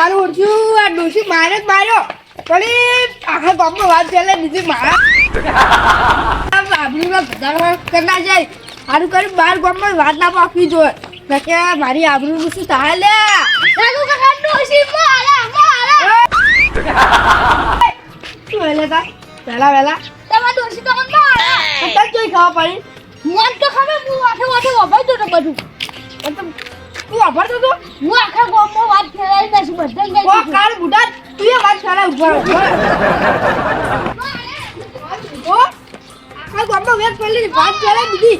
મારું ઓળખ્યું આ ડોશી મારે જ માર્યો. પણ આખા ગામમાં વાત ચાલે બીજી મારા. આબરૂના વધારવા કરના જાય સારું કરી બાર ગામમાં વાત ના પાકવી જોઈએ. કે મારી આબરૂનું શું થાય લે? શું વેલે તા? વેલા વેલા. તમારા ડોશી તો મને મારા. તને જોઈ ખાવા પડી? મન તો ખબર હું આખે વાઠે વભાઈ તો બધું. તું વાપરતો હતો? હું આખા ગામમાં વાત ફેલાવી દઈશ બધાને કહી ઓ. કાળ બુઢા તું એ વાત ફેલાવ ઊભા ઓ આખા ગામમાં વેત પેલી વાત કરે દીધી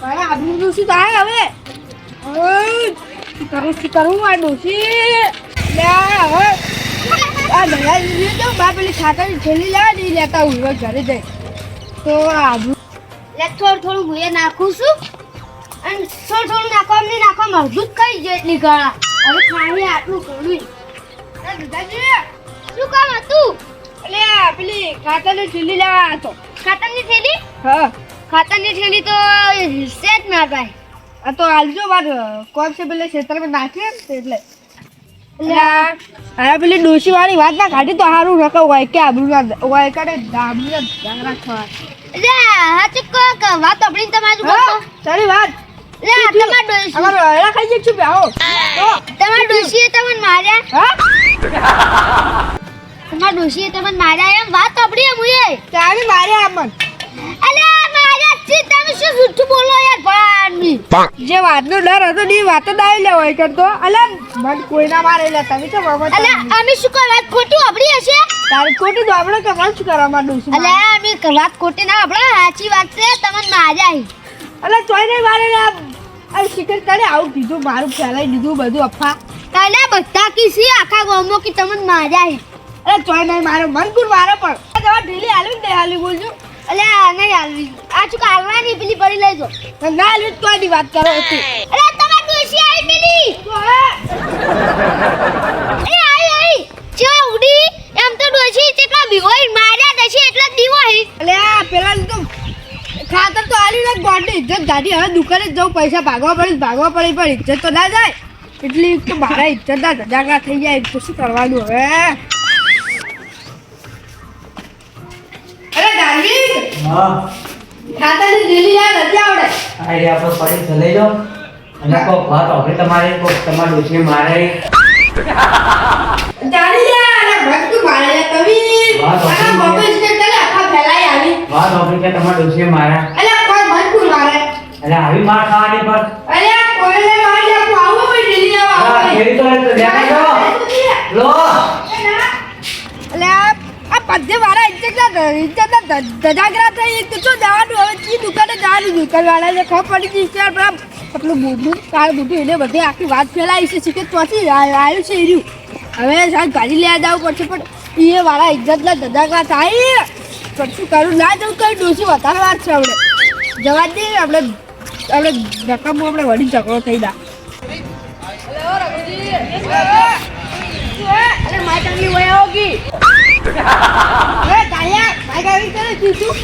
મારે આબરૂનું શું થાય હવે. કરું શું કરું આ ડોશી? લે હવે. આ દયા લીધી તો બા પેલી ખાતાની થેલી લેવા નહીં લેતા હું ઘરે જઈ. તો આબરૂ લે થોડું થોડું હું નાખું છું. અને થોડું થોડું નાખવા નહીં નાખો મજબૂત કરી એટલી ગળા. હવે ખાલી આટલું કરવી દાદાજી શું કામ હતું? એટલે પેલી ખાતરની થેલી લેવા હતો. ખાતરની થેલી? હા. ખાતરની થેલી તો સેટ ના થાય આ તો આલજો બાર કોણ છે પેલે ક્ષેત્રમાં નાખીએ એટલે. એટલે આ પેલી ડોશી વાળી વાત ના કાઢી તો સારું નકર હોય કે આબરૂ ના હોય કાઢે આબરૂ ના રાખવા લે હાચું કહો વાત આપણી તમારી હા સારી વાત. લે તમાર ડોશી. અમારો અળા ખાઈ જઈશું બે? આવો. તમાર ડોશીએ તમને માર્યા? હા? તમાર ડોશીએ તમને માર્યા એમ? વાત આપણી એમ હુએ તારે માર્યા અમન અલે માર્યા છે. તમે શું જૂઠું બોલો યાર ભાણની જે વાતનો ડર હતો ને એ વાત જ આવી લે હોય કરતો. અલે મન કોઈના મારે લે તમે તો મમત અલે અમે શું કોઈ વાત ખોટી આપણી હશે? તારે ખોટી તો આપણે કે મન શું કરવા માંડું છું? અલે અમે વાત ખોટી ના આપણે સાચી વાત છે. તમને માર્યા હી. અલે તોય નહીં મારે આ શિકર તને આવું કીધું મારું ફેલાઈ દીધું બધું અફા તને બધા કીસી આખા ગામમાં કે તમને માર્યા હે અરે તોય નહીં મારો મન કુર મારે પણ? તમારે ઢીલી હાલવી ને હાલી બોલજો અલે આ નહીં હાલવી. આ ચુક હાલવાની પેલી પડી લેજો ના હાલવી તોયની વાત કરો હતી અરે તમાર ડોશી આવી પેલી. એ આઈ આઈ. ચા ઉડી. એમ તો ડોશી કેટલા બીહોઈ માર્યા દશે એટલા દીવો હી અલે પેલા તો ખાતર તો આલી ને ગોડની ઇજ્જત. ગાડી હવે દુકાને જ જવું પૈસા ભાગવા પડે ભાગવા પડે પણ ઇજ્જત તો ના જાય. એટલી તો મારા ઇજ્જત ના ધજાગરા થઈ જાય તો શું કરવાનું હવે? અરે ડાર્લિંગ હા. ખાતાની લીલી યાર નથી આવડે? આઈડિયા પર પડી ચલાઈ જાઓ અને કોક વાત હવે તમારે કોક તમારા ડોશી મારે. જાણી યાર ભક્ત મારે લે તમે છે. મગજ ને તને આખા ફેલાઈ આવી વાત ઓફિસ કે તમારા ડોશી મારા અલે કોઈ ભક્ત મારે? અલે આવી માર ખાવાની પર? અરે કોઈને મારી આપો આવો ભાઈ લીલી આવો હા, તો ખેડી તો એટલે દેખાય લો. અલે આ પદ્ય વાળા ઇજ્જત ના ઇજ્જત ના ધજાગરા થઈ તો જવાનું? હવે કી દુકાને જવાનું? દુકાન વાળા ને ખબર પડી ગઈ છે પણ આપણું બુઢું કાળ બુઢું એને બધે આખી વાત ફેલાઈ છે કે ચોથી આવ્યું છે એર્યું હવે સાહેબ ગાડી લેવા જવું પડશે પણ એ વાળા ઇજ્જત ના ધજાગરા થાય. કરું. ના જવું તો ડોસી વધારે વાર છે આપણે. જવા આપણે. આપણે રકમ આપણે વળી ઝઘડો થઈ દા અરે કાંગલી વયા હોગી અરે કરે ચીચું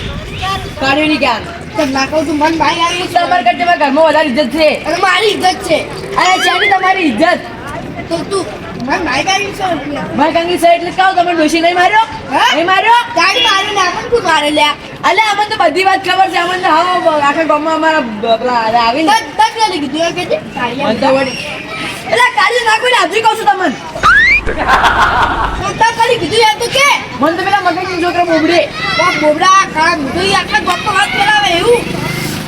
કાઢ્યું નહીં ક્યાં? તો ના કહું તું મન કાંગલી છે. તમારે કરતા ઘરમાં વધારે ઇજ્જત છે. અરે મારી ઇજ્જત છે. અને છે તમારી ઇજ્જત તો તું મન માય કાંગલી છે. એટલે કહો તમે ડોશી નહીં માર્યો? નહીં માર્યો? તારી મારે ને આપણ તું મારે લ્યા અલે અમને તો બધી વાત ખબર છે. અમને તો હા આખા ગામમાં અમારા આવી ને બસ બસ નથી કીધું કે એટલે કાઢી નાખો ને હાજરી કહું છું તમને. કરી કીધું તો કે. મને તો પેલા મગજની છોકરા બોબડે. બોબડા ખાડા મૂકી આખા ગપ્પા વાત કરાવે એવું. હવે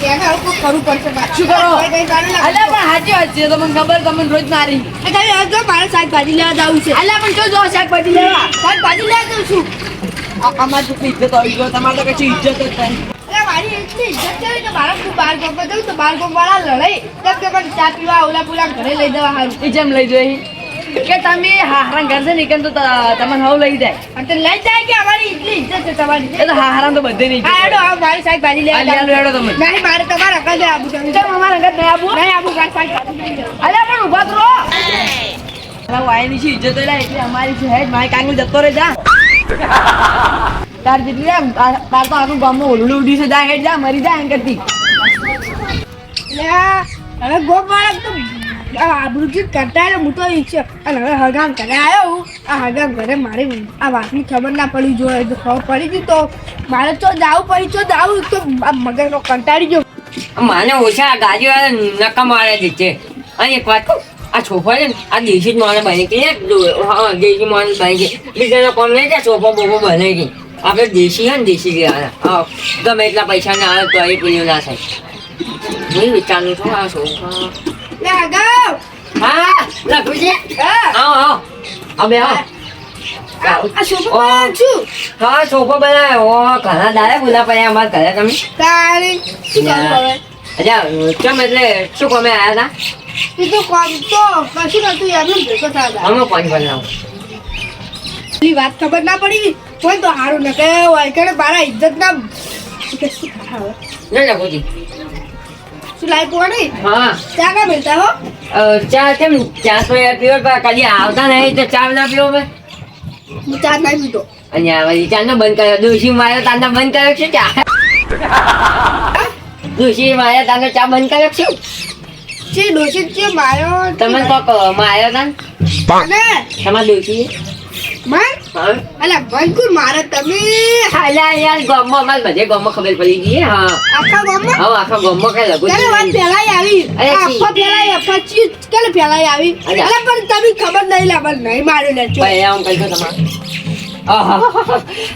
કરવું પડશે. શું કરો? ના પણ સાચી વાત છે તમને ખબર તમને રોજ મારી. જો મારે શાકભાજી લેવા જવું છે. અલ્યા પણ જો જો શાકભાજી લેવા. શાકભાજી લેવા જઉં છું. અમારે તો ઇજ્જત આવી ગયો તમારે તો ઇજ્જત જ અરે મારી એટલી ઇજ્જત છે કે મારે હું બાર જઉં તો બાર લડાઈ. તેમ કે મને ચા પીવા ઓલા પુલા ઘરે લઈ જવા હારું. એ જેમ લઈ જોઈ કે તમે હાહરાન કરશે ને કે તો તમને હવ લઈ જાય. અને તે લઈ જાય કે અમારી એટલી ઇજ્જત છે તમારી? એ તો હાહરાન તો બધે નહીં હા એડો હવે મારી શાકભાજી લેવા હાલી હાલો જાઉં. તમે. નહીં મારે તમારા ઘરે આવું છે કેમ અમારા ઘર નહીં આબુ નહીં આબુ મારે સાહેબ અરે પણ ઊભા તો રહો. વાયની છે ઇજ્જત એટલે એટલે અમારી છે હેડ મારી કાંગલ જતો રહે જા. તાર જેટલી તાર તાર તો આખું ગામમાં ઓલું ઉડી છે જા હેડ જા મરી જા એમ કરતી. લે, હવે ગોપ બાળક તો. આ આબરૂજી કરતા હું તો ઈચ્છ્યો અને હવે હગામ ઘરે આવ્યો હું. આ હગામ ઘરે મારી આ વાતની ખબર ના પડી જોઈએ જો ખબર પડી ગઈ તો. મારે તો જાવું પડી તો જાવું તો આ મગજનો કંટાળી ગયો. મને ઓછા ગાડી વાળા નકા મારે દીધે અને એક વાત કહું, આ છોકરા છે આ દેશી જ મારે બની ગઈ. હા, દેશી મારે બની ગઈ. બીજાનો કોમ નહીં કે છોફો બોફો બની ગઈ. આપણે દેશી હે ને, દેશી ગયા હા, ગમે એટલા પૈસા ના આવે તો એ પેલું ના થાય. હું વિચારું છું આ છોકરા લે હગામ હા લખું હા. આવો હવે આવો આ છોકરો કોણ છું. હા છોકરો બનાવ્યો. ઘણા દાડે બોલા પડ્યા અમારા ઘરે તમે. તારી. શું કરું હવે? અચ્છા ચમ એટલે શું કમે આવ્યા એ તો કોમ તો કશું નતું એમનું ભેગો થતા અમે બનાવો. વાત ખબર ના પડી? કોઈ તો સારું ન કે વાયકડે મારા ઇજ્જત ના થાય? ના લખુજી શું લાઈ પોણી? હા. ચા કા મિલતા હો? ચા કેમ ચા તો યાર પીવો પણ કદી આવતા નહીં તો ચા ના પીવો મેં હું ચા નહીં પીતો. અને આ ચા નો બંધ કર્યો. દોશી માર્યો તાનો બંધ કર્યો છે ચા? દોશી માર્યો તાનો ચા બંધ કર્યો છે? છે ડોશી છે માયો તમે કોક માર્યો તાન અને? તમારા દોશી મન? અલા મનકુર મારે તમે હાલા યાર ગામમાં અમારે બધે ગામમાં ખબર પડી ગઈ હા. આખા ગામમાં? હવે આખા ગામમાં કઈ લગું ત્યારે વાત પેલાય આવી? પછી ક્યારે પેલાય આવી? અલા. અલા પણ તમે ખબર નહીં લા નહીં માર્યું લે ચો. ભાઈ આમ તમારે.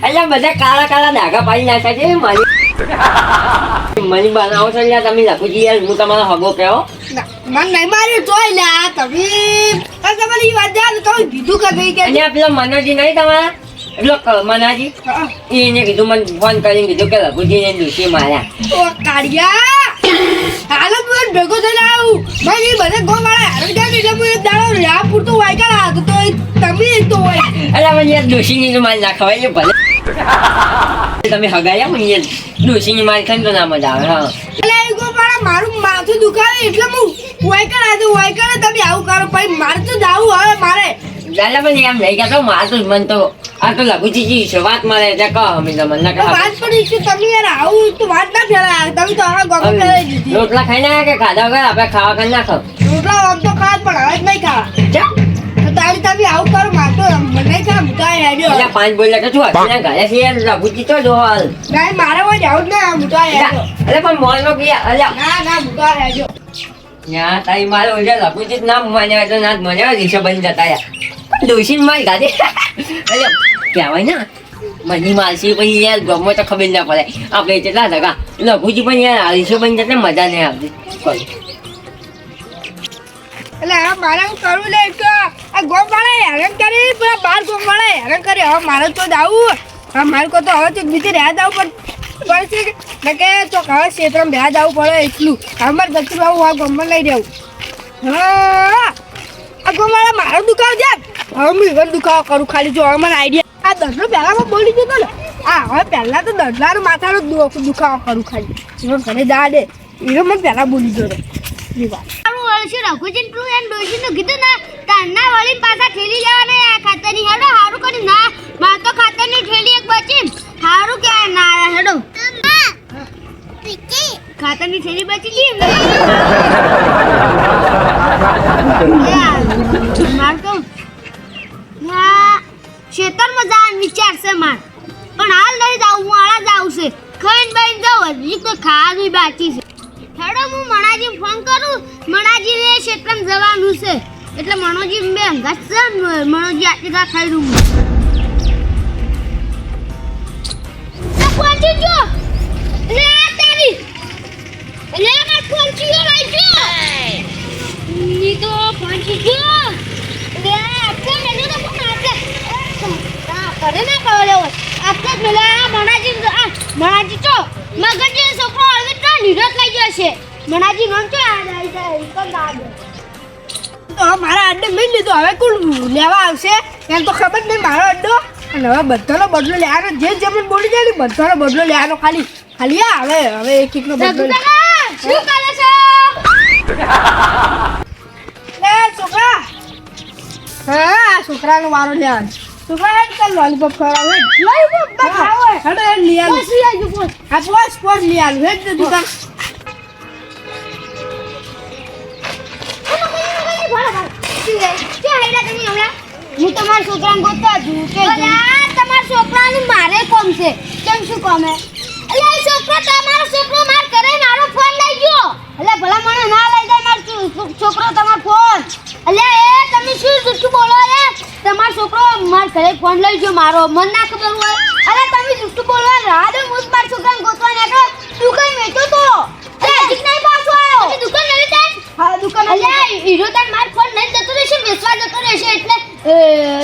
એટલે બધા કાળા કાળા ડાઘા પાડી નાખ્યા છે મારી મને બનાવો છો યાર તમે લખુજી યાર હું તમારો હગો કહેવો ના, મન નહીં મારી જોઈ લે તમે તમારી વાત જાણ તમે કીધું કે ગઈ કે આ પેલો મનોજી નહીં તમારા? પેલો મનાજી? એને કીધું મને ફોન કરીને કીધું કે લઘુજી ને દુષી માર્યા. ઓ કાળિયા! હાલો ભેગો થઈને આવું. એ બધા ગો મારા હારો એટલે એક દાડો રાહ પૂરતું વાયકા હતો તો એ તમે તો મને યાર દોષીની તો મારી ના ખવાય છે ભલે તમે હગાયા મને યાર દોષીની મારી ખાઈને તો ના મજા આવે હા એટલે એ ગો વાળા મારું માથું દુખાવે એટલે હું વાયકા હતો વાયકા તમે આવું કરો ભાઈ મારે તો જાવું હવે મારે દાદા પણ એમ નહીં કહેતો મારતું જ મન તો આ તો લઘુજી જી છે વાત મારે એટલે કહો અમે તમને ના કહો વાત પડી છે તમે યાર આવું તો વાત ના ફેલાય તમે તો આખા ગોગો ફેલાઈ દીધી રોટલા ખાઈ ના કે ખાધા વગર આપણે ખાવા ખાઈ ના ખાવ રોટલા આમ તો ખાવા પણ હવે જ નહીં ખાવા તારી તમે આવું કરો મારે તો મને એટલે પાંચ તો છે યાર તો જો હાલ. મારે જાવું પણ મોલ નો ગયા અલ્યા. ના ના મુકા હેડ્યો. યા તારી મારે ઓજા લઘુજી ના માન્યા તો ના મને બની જતા યાર દોષીને મારી ગાડી. અલ્યા કહેવાય ને? મની માલસી પછી યાર ગમો તો ખબર ના પડે. આપણે કેટલા ટકા લઘુજી પણ યાર આરીસો બની જતા મજા નહીં આવતી. એટલે હવે મારે હું કરવું લે કે આ ગોમ વાળા હેરાન કરી, પેલા બાર ગોમ વાળા હેરાન કરી. હવે મારે તો જાવું હવે મારે કહો તો હવે તો બીજે રહ્યા જવું પણ પડશે ને કે? તો હવે ક્ષેત્રમાં રહ્યા જવું પડે એટલું. હવે મારે દક્ષિણ બાબુ આ ગોમમાં લઈ જવું હા. આ ગોમ વાળા મારો દુખાવ છે. હવે હું ઇવન દુખાવો કરું ખાલી. જો મને આઈડિયા આ દરનો પહેલાં બોલી જતો ને. આ હવે પહેલા તો દસલાનો માથાનો દુ- દુખાવો કરું ખાલી. જીવન ઘરે જા દે. એને મને પહેલાં બોલી જતો એ વાત. તારું રઘુજીન રઘુજી તું એમ ડોશીનું કીધું ને, તારના વળી પાછા ઠેલી લેવાના આ ખાતરની. હેડો, હારું કરી ના. માર તો ખાતરની ઠેલી એક બચી. હારું કે ના, હેડો. ખાતરની ઠેલી બચી ગઈ માર તો. ખેતરમાં જવાનું વિચાર છે માર. પણ હાલ નહીં જાઉં, હું આળા જાઉં છે. ખાઈને બાઈને જાઉં, હજી કોઈ ખાવાનું બાકી છે. હું મણાજી ફોન કરું. મણાજી ને ક્ષેત્રમાં જવાનું છે. એટલે મણોજી બે અંગાત મણોજી આટલી ખાઈ મણાજી ચો મગજ છોકરો હવે તો નિરત લઈ ગયો છે. મણાજી નામ તો મારા અડ્ડે મેં લીધો હવે કોણ લેવા આવશે? એમ તો ખબર નહીં મારો અડ્ડો અને હવે બધાનો બદલો લેવાનો જે જેમ બોલી જાય ને બધાનો બદલો લેવાનો ખાલી. ખાલી આ હવે હવે એક એકનો બદલો શું કરે છે? છોકરા! હા આ છોકરાનો વારો લેવાનો છોકરા હેડ ચાલ લોલીપોપ ખવડાવો. લોલીપોપ ખાવો. હેડ હેડ લઈ આવું પછી આવજો પોસ આ પોસ પોસ લઈ આવું હેડ દુકાન. ભણો તમે હમણાં હું તમારા છોકરાને ગોતવા છું કે તમારા છોકરાનું મારે કોમ છે કેમ શું કોમ હે એટલે છોકરો છોકરો માર કરે મારો ફોન લઈ ગયો એટલે ભલા મને ના લઈ જાય છોકરો તમારો ફોન એટલે એ તમે શું જુઠ્ઠું બોલો રે તમારો છોકરો માર ઘરે ફોન લઈ ગયો મારો મન ના ખબર અરે તમે જુઠ્ઠું બોલવા રાહ દે હું મારા છોકરાને તું કઈ વેચો તો દુકાન હીરો તાર માર ફોન લઈને જતો રહેશે વેચવા જતો રહેશે એટલે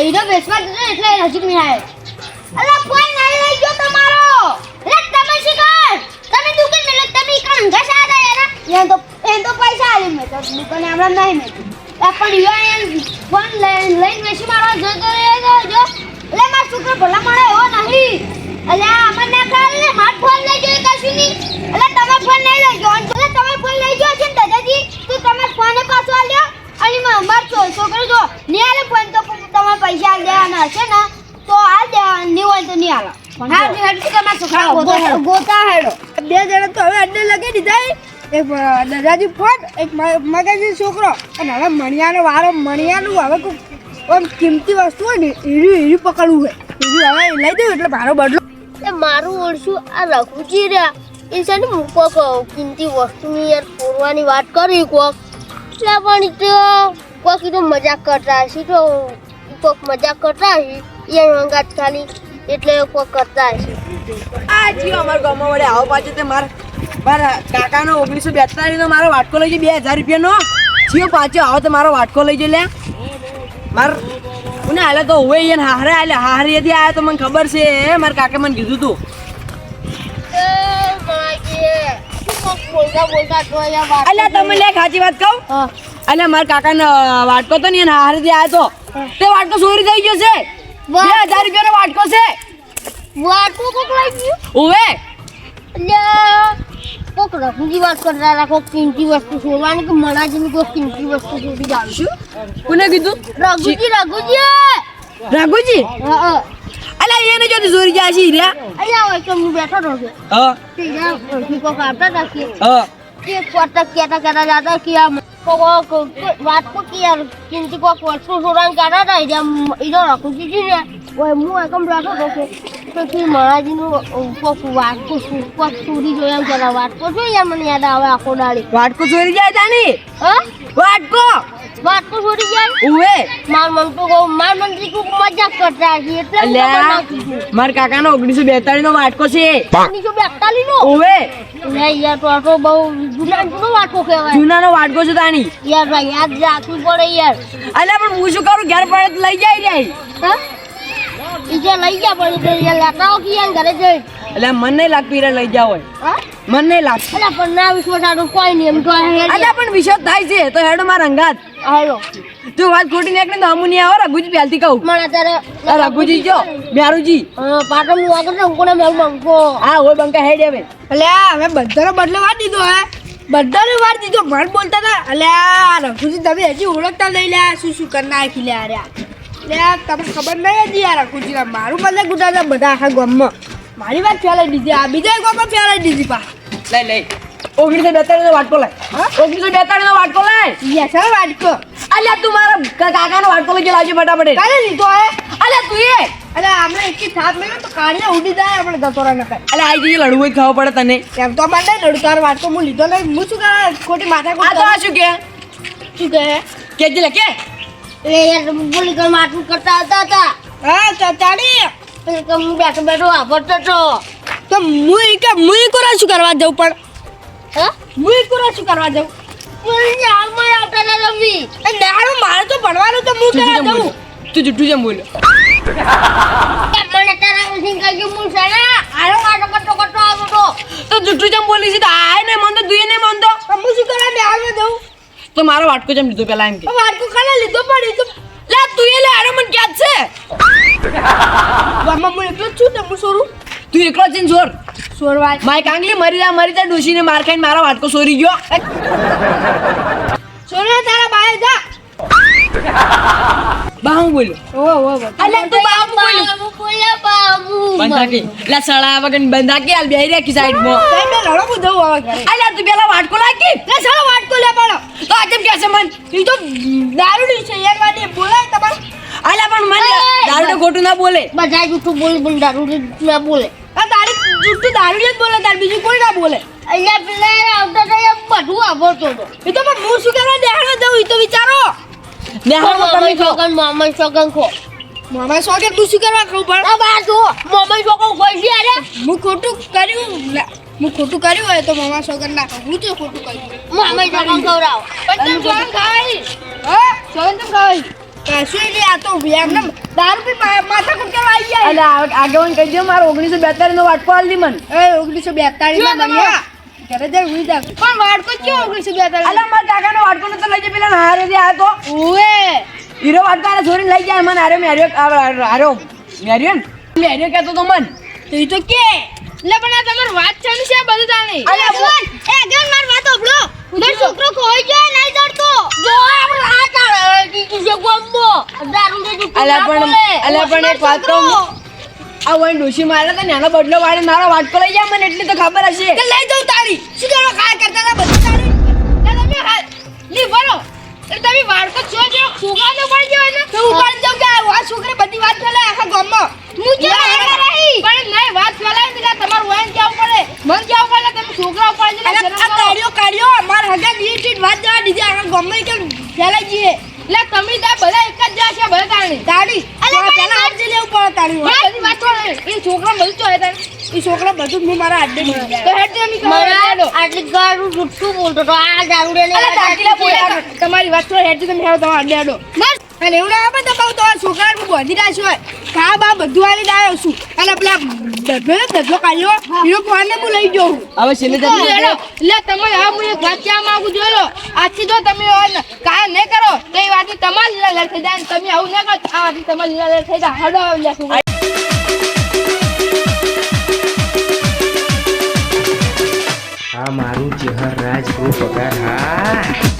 હીરો વેચવા જતો એટલે હજી નહીં આવે. અલા ફોન નહીં લઈ ગયો તમારો. એટલે તમે શું કર? તમે દુકાન મેલો તમે કામ ઘસા દા યાર. યે તો એ તો પૈસા આલે મે તો, દુકાન આમરા નહીં મેં પણ યો એ ફોન લઈને લઈને વેચી મારો જતો રહે તો જો એટલે માર છોકરો ભલા મળે એવો નહીં. અલ્યા અમને ખાલ ને માર ફોન લઈ ગયો એ કશું નહીં એટલે તમે ફોન નહીં લઈ ગયો એટલે તમે ફોન લઈ ગયો છે ને દાદાજી તો તમે ફોને પાછો આલ્યો અને મ- માર છો- છોકરો જો નહીં આલે ફોન તો તમે પૈસા આલ દેવાના હશે ને તો આલ દેવા નહીં હોય તો નહીં આલો હા જે હેડ તમારા છોકરા ગોતા હેડો બે જણા તો હવે અડ્ડે લગાવી દીધા એક દાદાજી ફોન એક મગજની છોકરો. અને હવે મણિયાનો વારો મણિયાનું હવે કોઈ કિંમતી વસ્તુ હોય ને એરી એરી પકડવું હોય. એરી હવે લઈ દઉં એટલે મારો બદલો. એ મારું ઓળશું આ રઘુજી રહ્યા. એ છે ને કોક કિંમતી વસ્તુની યાર પૂરવાની વાત કરી કોક. એટલે પણ તો કોક તો મજાક કરતા હશે તો કોક મજાક કરતા હશે એ અંગાત ખાલી એટલે કોક કરતા હશે. આ જીઓ અમારા ગામમાં વડે આવો પાછો તે માર મારા કાકાનો ઓગણીસો બેતાલીસ નો મારો વાટકો લઈ જાય બે હજાર રૂપિયાનો જીઓ પાછો આવો તો મારો વાટકો લઈ જાય માર મને હાલે તો હોય એને હારે હાલે હારીએથી આયા તો મને ખબર છે મારા કાકા મને કીધું તું. અલ્યા તમે લે ખાચી વાત કહું. અલ્યા મારા કાકાનો વાટકો તો ને એને હારેથી આયો તો. તે વાટકો ચોરી થઈ ગયો છે. બે હજાર રૂપિયાનો વાટકો છે. વાટકો કોક લઈ ગયું? ઓવે એટલે કોક રઘુજી વાત કરતા હતા કોક કિંમતી વસ્તુ શોધવાની કે કોક કિંમતી વસ્તુ શોધી જાવ છું. કોને કીધું? રઘુજી રઘુજી! રાઘુજી? હા હા. અલ્યા એને જો ચોરી જાય છે અહીંયા હોય કે હું બેઠો રહું હા. તે કોક હતા કે? હા. કે કોટા કહેતા કહેતા જાતા કે કોક વાત કો કે યાર કિંમતી કોક વસ્તુ શોધવાની કાઢા હતા જેમ એનો રઘુજી ને ઓય હું એકમ બેઠો કે પછી મહારાજીનું કોક વાટકો કોક ચોરી જોયા જરા વાટકો જોઈ યાર મને યાદ આવે આખો દાડી. વાટકો ચોરી જાય તાની? હા? વાટકો? વાટકો ચોરી જાય? ઉવે. માર મન તો કહું માર મંત્રી કુક મજાક કરતા છે એટલે માર કાકાનો ઓગણીસો બેતાલીસ નો વાટકો છે. ઓગણીસો બેતાલીસ નો ઉવે. લે યાર તો આટલો બહુ જૂના જૂનો વાટકો કહેવાય. જૂનાનો વાટકો છે તાની. યાર ભાઈ યાદ રાખવું પડે યાર. અલ્યા પણ હું શું કરું? ઘેર પડે લઈ જાય રે. હા? ઈ જે લઈ ગયા પણ ઈજે લેતા હો કે યાર ઘરે જઈ. એટલે મન નહીં લાગતું હીરા લઈ જાવ હોય. હા? મન નહીં લાગતું. એટલે પણ ના વિશ્વાસ આનું કોઈ નહીં એમ તો અલ્યા પણ વિશ્વાસ થાય છે તો હેડો મારા અંગાત. હાલો. જો વાત ખોટી નીકળે તો અમુની આવો રઘુજી પહેલથી કહું. મને અત્યારે રઘુજી જો મ્યારુજી. હા, પાટણ હું આગળ જાઉં કોને મેલ મંગો હા હોય બંકા હેડ હવે. એટલે હવે બધાનો બદલો વાત દીધો હે. બધાને વાર દીધો મન બોલતા હતા. અલ્યા આ રઘુજી તમે હજી ઓળખતા નહીં લે શું શું કરી નાખી લે અરે તમને ખબર નહીં હતી યાર રઘુજી મારું મતલબ ગુજરાત બધા આખા ગામમાં. મારી વાત ફેલાઈ દીધી આ બીજા ગામમાં ફેલાઈ દીધી પા. લઈ લઈ. ઓગણીસો બેતાળીસ નો વાટકો લાય ઓગણીસો બેતાળીસ નો વાટકો લાય યસ હા વાટકો? અલ્યા તું મારા કાકા કાકાનો વાટકો લઈ લાવજો ફટાફટ. કાલે લીધો હે? અલ્યા તું એ. અરે આપણે એક થાપ મેળ્યો તો કાઢીને ઉડી જાય આપણે દતોરા નખાય અલ્યા આઈ જઈએ લડવું ખાવ ખાવા પડે તને. એમ તો મને લડતાર તારો વાટકો હું લીધો નહીં. હું શું કરે? ખોટી માથા આ તો આ શું કે? શું કહે? કે જે લે કે? એટલે યાર બોલી કર માટલું કરતા હતા હતા. હા ચાચાડી પછી એટલે કે હું બેઠો બેઠો વાપરતો છો. તો મુઈ કે મુઈ કોરા શું કરવા જવું પણ? હા? મુઈ કોરા શું કરવા જવું આવતા હતા રમી એ દાડો મારે તો ભણવાનું તો હું તું કરવા જવું તું જુઠ્ઠું જેમ બોલ કે મને તારા મશીન કહ્યું હું? છે આરો કરતો આવતો તો જુઠ્ઠું જેમ બોલી છે તો આય નહીં મન તો દુયે નહીં મન તો. હું શું કરવા દાડો જવું તો મારો વાટકો જેમ લીધો પેલા એમ કે. વાટકો કાલે લીધો પડી તો લા તું એ લે અરે મને ક્યાં છે. ગામમાં હું એકલો છું ને હું સોરું? તું એકલો છે ને સોર? સોરવાય. માય કાંગલી મરી જા મરી જા ડોશીને માર ખાઈને મારો વાટકો સોરી ગયો. સોરવા તારા બાય જા. બોલ્યો. અલ્યા તું બોલ્યો બાબુ બોલ્યા? બાબુ બંધાકી લા સળા વગર બંધાકી હાલ બેહી રાખી સાઈડમાં. સાહેબ, મેં લડો હું જવું હવે અલ્યા તું પેલા વાટકો લાગી? લે, વાટકો લે પાડો. તો આ કેમ કહે છે મન? ઈ તો દારૂડી છે યાર વાડી બોલાય તમારે. અલ્યા પણ મને અય! ખોટું ના બોલે. બધા જૂઠું બોલ બોલ દારૂ ના બોલે. આ તારી જુઠ્ઠી દારૂડી જ બોલે તાર બીજું કોઈ ના બોલે. અહીંયા પેલા આવતા બધું આવડતો હતો. એ તો પણ હું શું કરવા દેહાડવા જવું ઈ તો વિચારો. ને હા તમે છોકન છોકન ખો મામા શોખે તું શું કરવા પણ આ બા જો મોમન છોકન ખોઈ છે અરે હું ખોટું કર્યું હું ખોટું કર્યું હોય તો મામા શોખર ના હું તો ખોટું કર્યું મોમન છોકન ખવડાવો પણ તમે હા શોખન તમે ખાવાય કશું નહીં આ તો દારૂ પી માથા કુટ કરવા આવી જાય અલ્યા આગેવાન કહી દો મારો ઓગણીસો બેતાલીસ નો વાટકો હાલ દી મને એ ઓગણીસો બેતાળીસમાં ઘરે જઈ હુઈ જા પણ વાડકો કયો ઓગણીસો બેતાળીસ અલ્યા મારા કાકાનો વાટકો નતો લઈ જાય પેલા હારે થી આ તો. ઓએ હીરો વાટકો આને છોડીને લઈ જાય મને હારે મેર્યો હારો મેર્યો ને. મેર્યો કહેતો તો મન. તો ઈ તો કે. લે પણ આ તમાર વાત છે ને બધું એ ગન માર વાત ઉધર છોકરો ખોઈ ગયો નહીં ડરતો જો આપણે આ ચાલે કી છે ગોમ્બો દારૂ ને જૂઠું પણ બોલે. પણ એક વાત કહું આ વઈ ડોશી મારે તો નાનો બદલો વાળે મારો વાટકો લઈ જાય મને એટલી તો ખબર હશે. કે લઈ જાઉં તારી. શું કરો ખાય કરતા હતા બધું તારી? તમે હાલ લી વરો તમે વાળકો છો જો સુગાનો પડી ગયો ને તો ઉપાડી જાઉં કે આ છોકરે બધી વાત ફેલાય આખા ગામમાં? હું જે રહી. પણ નહીં વાત ફેલાય ને તમારું વાઈન કેવું પડે મન કેવું પડે તમે છોકરા શરમ કરો. કાઢ્યો કાઢ્યો અમાર હગા ડીટી વાત જવા દીધી આખા ગામમાં કેમ ફેલાઈ જઈએ. એટલે તમે ત્યાં બધા એક જ જા છે બધા તાણી. તાળી? અલે અલે પેલા આજે લેવું પડે તાળી બધી વાત તો એ છોકરા બધું ચોય તને એ છોકરા બધું હું મારા હાથે મળે તો હેડ કહો મારા આટલી ગાળું જૂઠું બોલતો તો આ દારૂ ને તમારી વાત તો હેડ તમે હેડો તમારે હેડો અને એવું ના આપે તો છોકરા હું બોધી રાખ્યો હોય ખા બા બધું આલી લાવ્યો છું. અને પેલા ડબ્બે ડબ્બો કાઢ્યો. એનો ફોન હું લઈ જાઉં હવે છેલ્લે લે લે તમે હા હું એક વાત કહેવા માંગુ છું હેલો આજથી જો તમે કામ નહીં કરો. તો એ વાતની તમારી લીલા થઈ જાય તમે આવું ના કરો. આ વાતની તમારી લીલા થઈ જાય. હડો આવી લેશું આ મારું ચહેર રાજ ગ્રુપ પગાર હા